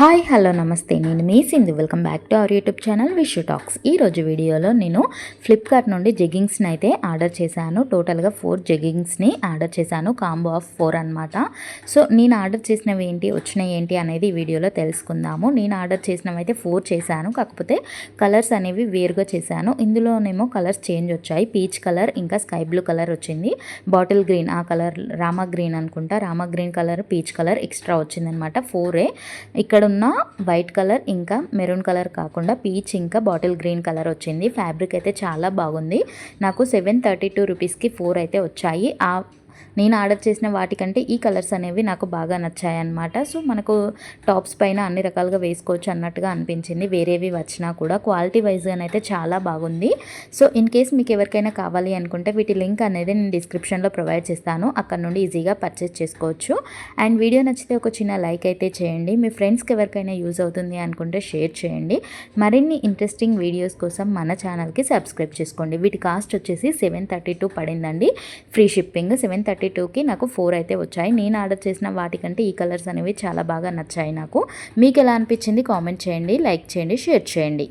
Hi hello నమస్తే. నేను మీ Sindhu. Welcome back to our YouTube channel Vishu talks. ఈ రోజు వీడియోలో నేను ఫ్లిప్కార్ట్ నుండి జెగ్గింగ్స్ని అయితే ఆర్డర్ చేశాను. టోటల్గా ఫోర్ జెగ్గింగ్స్ని ఆర్డర్ చేశాను. కాంబో ఆఫ్ ఫోర్ అనమాట సో నేను ఆర్డర్ చేసినవి ఏంటి వచ్చినవి ఏంటి అనేది ఈ వీడియోలో తెలుసుకుందాము. నేను ఆర్డర్ చేసినవి అయితే ఫోర్ చేశాను. కాకపోతే కలర్స్ అనేవి వేరుగా చేశాను. ఇందులోనేమో కలర్స్ చేంజ్ వచ్చాయి. పీచ్ కలర్ ఇంకా స్కై బ్లూ కలర్ వచ్చింది. బాటిల్ గ్రీన్ ఆ కలర్ రామా గ్రీన్ అనుకుంటా. Rama green colour peach colour extra వచ్చిందనమాట ఫోరే. ఇక్కడ ఉన్న వైట్ కలర్ ఇంకా మెరూన్ కలర్ కాకుండా పీచ్ ఇంకా బాటిల్ గ్రీన్ కలర్ వచ్చింది. ఫ్యాబ్రిక్ అయితే చాలా బాగుంది. నాకు సెవెన్ థర్టీ టూ రూపీస్కి ఫోర్ అయితే వచ్చాయి. ఆ నేను ఆర్డర్ చేసిన వాటికంటే ఈ కలర్స్ అనేవి నాకు బాగా నచ్చాయన్నమాట. సో మనకు టాప్స్ పైన అన్ని రకాలుగా వేసుకోవచ్చు అన్నట్టుగా అనిపించింది. వేరేవి వచ్చినా కూడా క్వాలిటీ వైజ్గా అయితే చాలా బాగుంది. సో ఇన్ కేస్ మీకు ఎవరికైనా కావాలి అనుకుంటే వీటి లింక్ అనేది నేను డిస్క్రిప్షన్లో ప్రొవైడ్ చేస్తాను. అక్కడ నుండి ఈజీగా పర్చేస్ చేసుకోవచ్చు. అండ్ వీడియో నచ్చితే ఒక చిన్న లైక్ అయితే చేయండి. మీ ఫ్రెండ్స్కి ఎవరికైనా యూజ్ అవుతుంది అనుకుంటే షేర్ చేయండి. మరిన్ని ఇంట్రెస్టింగ్ వీడియోస్ కోసం మన ఛానల్కి సబ్స్క్రైబ్ చేసుకోండి. వీటి కాస్ట్ వచ్చేసి సెవెన్ థర్టీ టూ పడిందండి. ఫ్రీ షిప్పింగ్ సెవెన్ థర్టీ టూకి నాకు ఫోర్ అయితే వచ్చాయి. నేను ఆర్డర్ చేసిన వాటికంటే ఈ కలర్స్ అనేవి చాలా బాగా నచ్చాయి నాకు. మీకు ఎలా అనిపించింది కామెంట్ చేయండి లైక్ చేయండి షేర్ చేయండి.